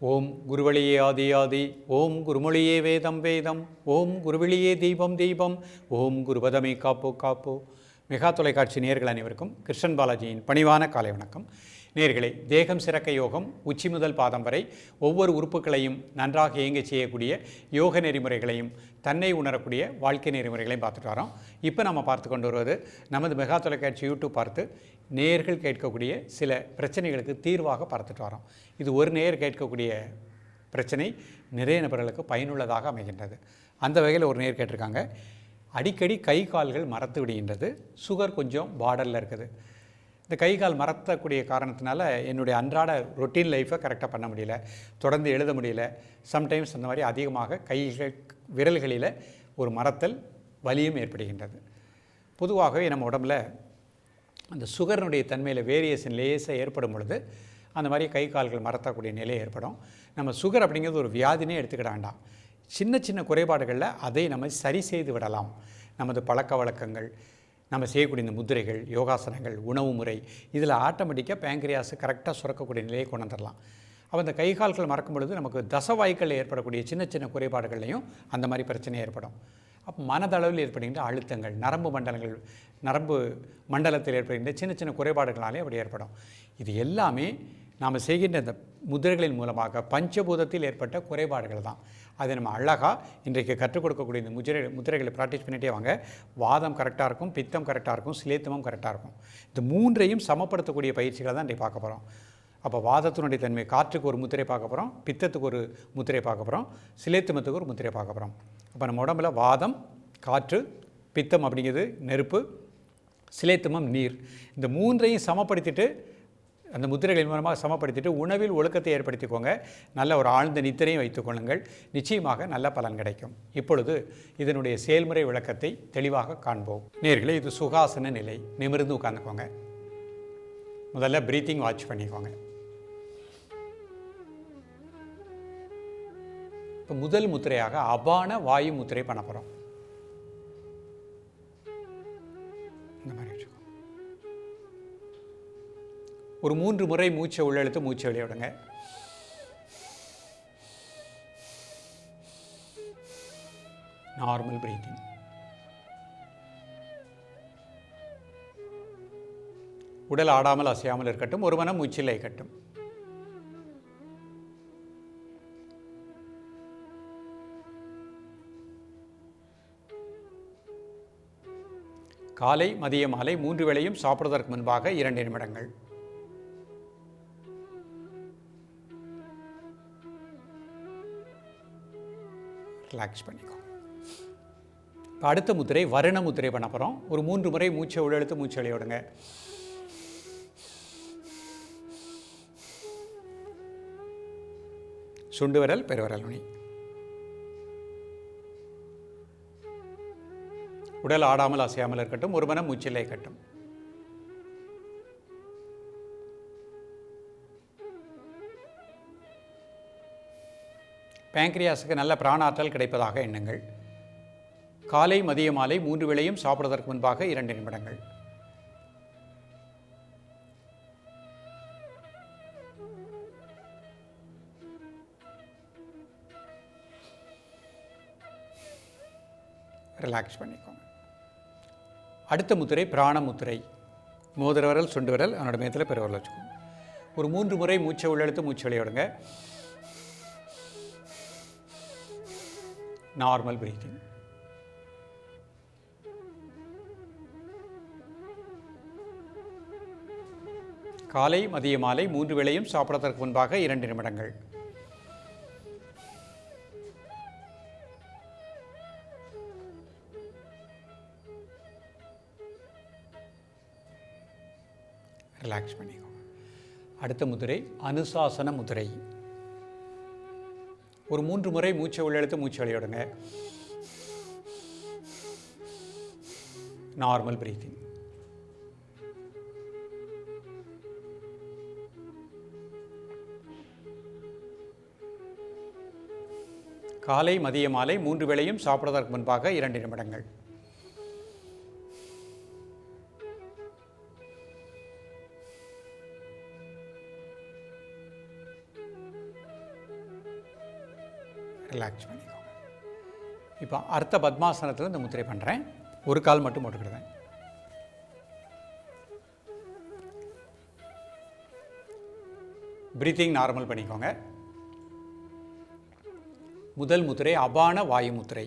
ஓம் குருவழியே ஆதி ஆதி ஓம் குருமொழியே வேதம் வேதம் ஓம் குருவிழியே தீபம் தீபம் ஓம் குருபதமே காப்போ காப்போ. மெகா தொலைக்காட்சி நேர்கள் அனைவருக்கும் கிருஷ்ணன் பாலாஜியின் பணிவான காலை வணக்கம். நேர்களே தேகம் சிறக்க யோகம் உச்சி முதல் பாதம் வரை ஒவ்வொரு உறுப்புகளையும் நன்றாக இயங்க செய்யக்கூடிய யோக நெறிமுறைகளையும் தன்னை உணரக்கூடிய வாழ்க்கை நெறிமுறைகளையும் பார்த்துட்டு வரோம். இப்போ நம்ம பார்த்து கொண்டு வருவது நமது மெகா தொலைக்காட்சி யூடியூப் பார்த்து நேர்கள் கேட்கக்கூடிய சில பிரச்சனைகளுக்கு தீர்வாக பார்த்துட்டு வரோம். இது ஒரு நேர் கேட்கக்கூடிய பிரச்சனை நிறைய நபர்களுக்கு பயனுள்ளதாக அமைகின்றது. அந்த வகையில் ஒரு நேர் கேட்டிருக்காங்க. அடிக்கடி கை கால்கள் மறத்து விடுகின்றது. சுகர் கொஞ்சம் பார்டரில் இருக்குது. இந்த கை கால் மறத்தக்கூடிய காரணத்தினால என்னுடைய அன்றாட ரொட்டீன் லைஃப்பை கரெக்டாக பண்ண முடியல. தொடர்ந்து எழுத முடியல. சம்டைம்ஸ் அந்த மாதிரி அதிகமாக கைகள் விரல்களில் ஒரு மறத்தல் வலியும் ஏற்படுகின்றது. பொதுவாகவே நம்ம உடம்புல அந்த சுகரினுடைய தன்மையில் வேரியேஷன் லேயஸை ஏற்படும் பொழுது அந்த மாதிரி கை கால்கள் மறத்தக்கூடிய நிலை ஏற்படும். நம்ம சுகர் அப்படிங்கிறது ஒரு வியாதினே எடுத்துக்கிட வேண்டாம். சின்ன சின்ன குறைபாடுகளில் அதை நம்ம சரி செய்து விடலாம். நமது பழக்க வழக்கங்கள் நம்ம செய்யக்கூடிய இந்த முத்திரைகள் யோகாசனங்கள் உணவு முறை இதில் ஆட்டோமேட்டிக்காக பேங்க்ரியாஸ் கரெக்டாக சுரக்கக்கூடிய நிலையை கொண்டு வந்துடலாம். அப்போ இந்த கை கால்கள் மறக்கும் பொழுது நமக்கு தசவாய்க்களில் ஏற்படக்கூடிய சின்ன சின்ன குறைபாடுகள்லையும் அந்த மாதிரி பிரச்சனை ஏற்படும். அப்போ மனதளவில் ஏற்படுகின்ற அழுத்தங்கள் நரம்பு மண்டலங்கள் நரம்பு மண்டலத்தில் ஏற்படுகின்ற சின்ன சின்ன குறைபாடுகளாலே அப்படி ஏற்படும். இது எல்லாமே நாம் செய்கின்ற இந்த முதிரைகளின் மூலமாக பஞ்சபூதத்தில் ஏற்பட்ட குறைபாடுகள் தான். அதை நம்ம அழகாக இன்றைக்கு கற்றுக் கொடுக்கக்கூடிய இந்த முதிரை முதிரைகளை ப்ராக்டிஸ் பண்ணிகிட்டே வாங்க. வாதம் கரெக்டாக இருக்கும் பித்தம் கரெக்டாக இருக்கும் சிலேத்தமும் கரெக்டாக இருக்கும். இந்த மூன்றையும் சமப்படுத்தக்கூடிய பயிற்சிகளை தான் இன்றைக்கு பார்க்க போகிறோம் அப்போ வாதத்தினுடைய தன்மை காற்றுக்கு ஒரு முத்திரை பார்க்க போகிறோம் பித்தத்துக்கு ஒரு முத்திரை பார்க்க போகிறோம் சிலேத்துமத்துக்கு ஒரு முத்திரை பார்க்க போகிறோம் அப்போ நம்ம உடம்புல வாதம் காற்று பித்தம் அப்படிங்கிறது நெருப்பு சிலேத்துமம் நீர். இந்த மூன்றையும் சமப்படுத்திட்டு அந்த முத்திரைகளின் மூலமாக சமப்படுத்திட்டு உணவில் ஒழுக்கத்தை ஏற்படுத்திக்கோங்க. நல்ல ஒரு ஆழ்ந்த நித்திரையும் வைத்துக்கொள்ளுங்கள் நிச்சயமாக நல்ல பலன் கிடைக்கும். இப்பொழுது இதனுடைய செயல்முறை விளக்கத்தை தெளிவாக காண்போம். நேர்களே இது சுகாசன நிலை. நிமிர்ந்து உட்காந்துக்கோங்க முதல்ல ப்ரீத்திங் வாட்ச் பண்ணிக்கோங்க. இப்போ முதல் முத்திரையாக அபான வாயு முத்திரை பண்ண போகிறோம் ஒரு மூன்று முறை மூச்சை உள்ளெழுத்து மூச்சை வெளியே விடுங்க. நார்மல் பிரீத்திங் உடல் ஆடாமல் அசையாமல் இருக்கட்டும் ஒரு மனம் மூச்சில் இருக்கட்டும். காலை மதிய மாலை மூன்று வேளையும் சாப்பிடுவதற்கு முன்பாக இரண்டு நிமிடங்கள். ரிலாக்ஸ் பண்ணிக்கோ. இப்போ அடுத்த முத்திரை வருண முத்திரை பண்ண போகிறோம் ஒரு மூன்று முறை மூச்சை உள்ளெழுத்து மூச்சை விடுங்க. சுண்டு விரல் பெருவிரல் நுனி. உடல் ஆடாமல் அசையாமல் இருக்கட்டும் ஒரு மனம் மூச்சிலே இருக்கட்டும். பேங்க்ரியாஸுக்கு நல்ல பிராணாற்றல் கிடைப்பதாக எண்ணுங்கள். காலை மதிய மாலை மூன்று வேளையும் சாப்பிடுவதற்கு முன்பாக இரண்டு நிமிடங்கள். ரிலாக்ஸ் பண்ணிக்கோங்க. அடுத்த முத்திரை பிராண முத்திரை. மோதிர விரல் சுண்டு விரல் அவனோட மேத்தில் பெருவரல் வச்சுக்கோங்க. ஒரு மூன்று முறை மூச்சை உள்ளெடுத்து மூச்சு விளையாடுங்க நார்மல் பிரீத்திங் காலை மதிய மாலை மூன்று வேளையும் சாப்பிடுவதற்கு முன்பாக இரண்டு நிமிடங்கள். ரிலாக்ஸ் பண்ணிக்கோங்க. அடுத்த முதிரை அனுசாசன முதிரை. ஒரு மூன்று முறை மூச்சை உள்ளெழுத்து மூச்சு வெளியிடுங்க நார்மல் பிரீத்திங் காலை மதிய மாலை மூன்று வேளையும் சாப்பிடுவதற்கு முன்பாக இரண்டு நிமிடங்கள். ரிலாக்ஸ் பண்ணிக்கோங்க. இப்போ அர்த்த பத்மாசனத்தில் இந்த முத்திரை பண்ணுறேன் ஒரு கால் மட்டும் போட்டுக்கிடுவேன் பிரீத்திங் நார்மல் பண்ணிக்கோங்க. முதல் முத்திரை அபான வாயு முத்திரை.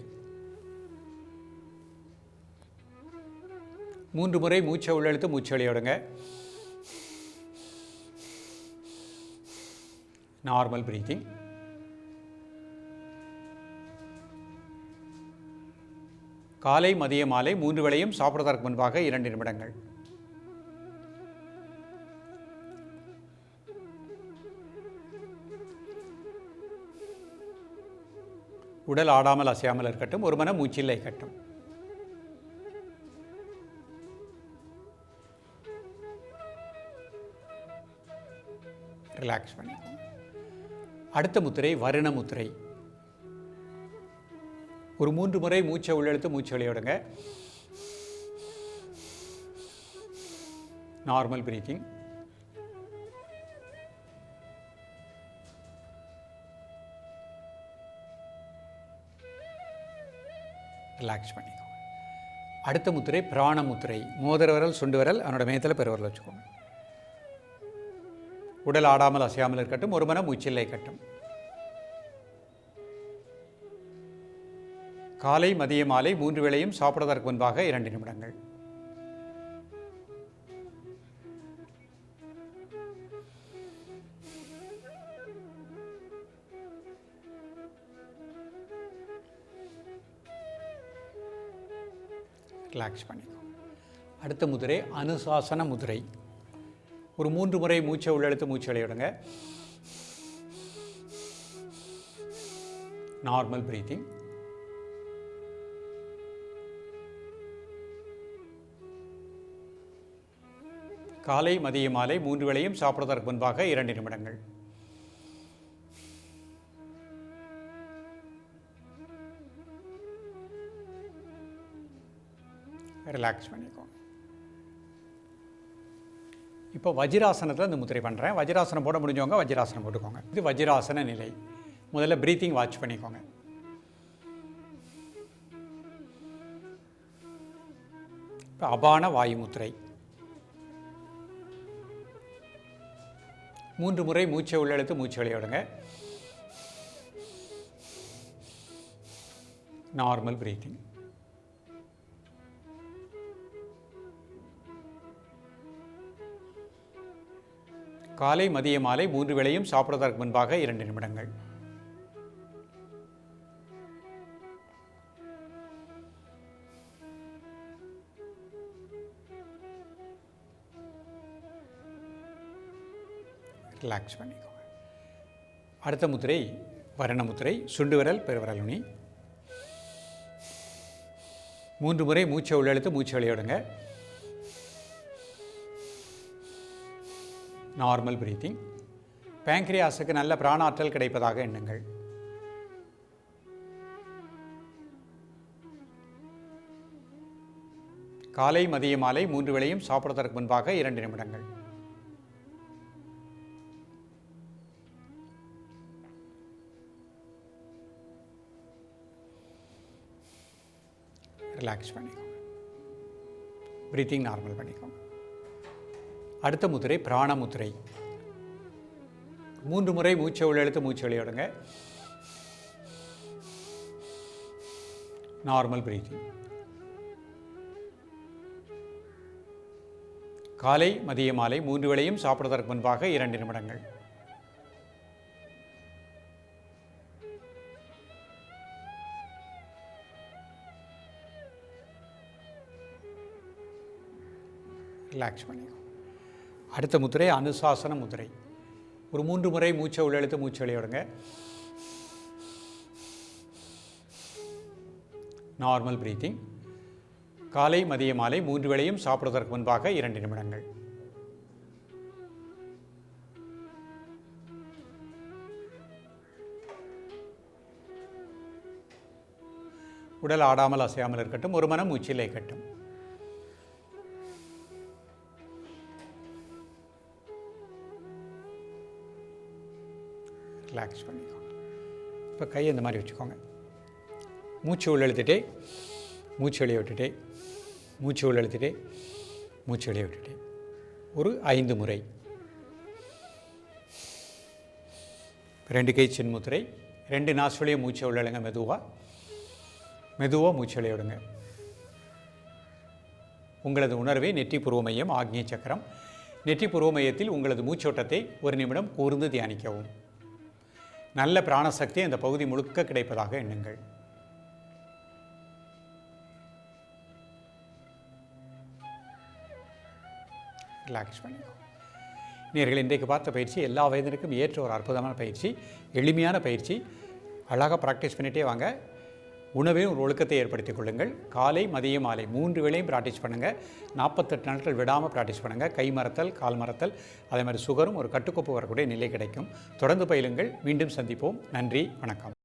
மூன்று முறை மூச்சை உள்ளெழுத்து மூச்சு வெளியோடுங்க. நார்மல் பிரீத்திங் காலை மதிய மாலை மூன்று வேளையும் சாப்பிடுவதற்கு முன்பாக இரண்டு நிமிடங்கள். உடல் ஆடாமல் அசையாமல் இருக்கட்டும் ஒரு மன மூச்சில்லை கட்டும் ரிலாக்ஸ் பண்ணிக்கோங்க. அடுத்த முத்திரை வருண முத்திரை. ஒரு மூன்று முறை மூச்சை உள்ளெழுத்து மூச்சு வெளியிடுங்க. நார்மல் பிரீத்திங் ரிலாக்ஸ் பண்ணிக்கோங்க. அடுத்த முத்திரை பிராண முத்திரை. மோதிர விரல் சுண்டு விரல் அவனோட மேத்தில் பெருவரல் வச்சுக்கோங்க. உடல் ஆடாமல் அசையாமல் இருக்கட்டும் ஒரு மன மூச்சில்லை கட்டும் காலை மதிய மாலை மூன்று வேளையும் சாப்பிடுவதற்கு முன்பாக இரண்டு நிமிடங்கள். ரிலாக்ஸ் பண்ணிக்கும் அடுத்த முதிரை அனுசாசன முதிரை. ஒரு மூன்று முறை மூச்சை உள்ளெழுத்து மூச்சு விளையாடுங்க. நார்மல் பிரீத்திங் காலை மதிய மாலை மூன்று வேளையும் சாப்பிடுவதற்கு முன்பாக இரண்டு நிமிடங்கள். ரிலாக்ஸ் பண்ணிக்கோங்க இப்போ வஜ்ராசனத்தில் இந்த முத்திரை பண்ணுறேன் வஜ்ராசனம் போட முடிஞ்சவங்க வஜ்ராசனம் போட்டுக்கோங்க. இது வஜ்ராசன நிலை. முதல்ல ப்ரீத்திங் வாட்ச் பண்ணிக்கோங்க. இப்போ அபான வாயு முத்திரை. மூன்று முறை மூச்சை உள்ளெழுத்து மூச்சு விளையாடுங்க நார்மல் பிரீத்திங் காலை மதிய மாலை மூன்று வேளையும் சாப்பிடுவதற்கு முன்பாக இரண்டு நிமிடங்கள். ரிலாக்ஸ் பண்ணிக்கோங்க. அடுத்த முத்திரை வரணமுத்திரை சுண்டு விரல் பெருவிரல் நுனி மூன்று முறை மூச்சை உள்ளெழுத்து மூச்சு வெளியிடுங்க நார்மல் பிரீத்திங் பேங்க்ரியாஸுக்கு நல்ல பிராணாற்றல் கிடைப்பதாக எண்ணுங்கள். காலை மதிய மாலை மூன்று வேளையும் சாப்பிடுவதற்கு முன்பாக இரண்டு நிமிடங்கள். ரிலாக்ஸ் பண்ணிக்கோங்க. ப்ரீத்திங் நார்மல் பண்ணிக்கோங்க. அடுத்த முத்திரை பிராண முத்திரை. மூன்று முறை மூச்சை உள்ளெழுத்து மூச்சு வெளியிடுங்க நார்மல் பிரீத்திங் காலை மதிய மாலை மூன்று வேளையும் சாப்பிடுவதற்கு முன்பாக இரண்டு நிமிடங்கள். ரிலாக்ஸ் பண்ணிக்கும் அடுத்த முத்திரை அனுசாசன முத்திரை. ஒரு மூன்று முறை மூச்சை உள்ளெழுத்து மூச்சு வெளியிடுங்க நார்மல் பிரீத்திங் காலை மதிய மாலை மூன்று வேளையும் சாப்பிடுவதற்கு முன்பாக இரண்டு நிமிடங்கள். உடல் ஆடாமல் அசையாமல் இருக்கட்டும். ஒரு மனம் மூச்சிலே கட்டும் ப்ராக்டிஸ் பண்ணிக்கோங்க இப்போ கையை இந்த மாதிரி வச்சுக்கோங்க. மூச்சு உள்ளெழுத்துட்டே மூச்சு வெளியே விட்டுட்டே மூச்சு உள்ள இழுத்துட்டே மூச்சு வெளியே விட்டுட்டே. ஒரு ஐந்து முறை. ரெண்டு கை சின்முத்திரை ரெண்டு நாசுலையும் மூச்சு உள்ளழுங்க மெதுவாக மெதுவாக மூச்சு வெளியே விடுங்க. உங்களது உணர்வை நெற்றி புருவ மையம் ஆக்ஞை சக்கரம். நெற்றி புருவ மையத்தில் உங்களது மூச்சோட்டத்தை ஒரு நிமிடம் கூர்ந்து தியானிக்கவும். நல்ல பிராணசக்தி அந்த பகுதி முழுக்க கிடைப்பதாக எண்ணுங்கள். ரிலாக்ஸ் பண்ணிக்கோ. நேர்கள் இன்றைக்கு பார்த்த பயிற்சி எல்லா வயதினருக்கும் ஏற்ற ஒரு அற்புதமான பயிற்சி எளிமையான பயிற்சி. அழகாக ப்ராக்டிஸ் பண்ணிகிட்டே வாங்க. உணவையும் ஒரு ஒழுக்கத்தை ஏற்படுத்திக் கொள்ளுங்கள். காலை மதியம் மாலை மூன்று வேளையும் ப்ராக்டிஸ் பண்ணுங்கள் நாற்பத்தெட்டு நாட்கள் விடாமல் ப்ராக்டிஸ் பண்ணுங்கள் கை மறத்தல் கால் மறத்தல் அதே மாதிரி சுகரும் ஒரு கட்டுக்கோப்பு வரக்கூடிய நிலை கிடைக்கும். தொடர்ந்து பயிலுங்கள். மீண்டும் சந்திப்போம். நன்றி வணக்கம்.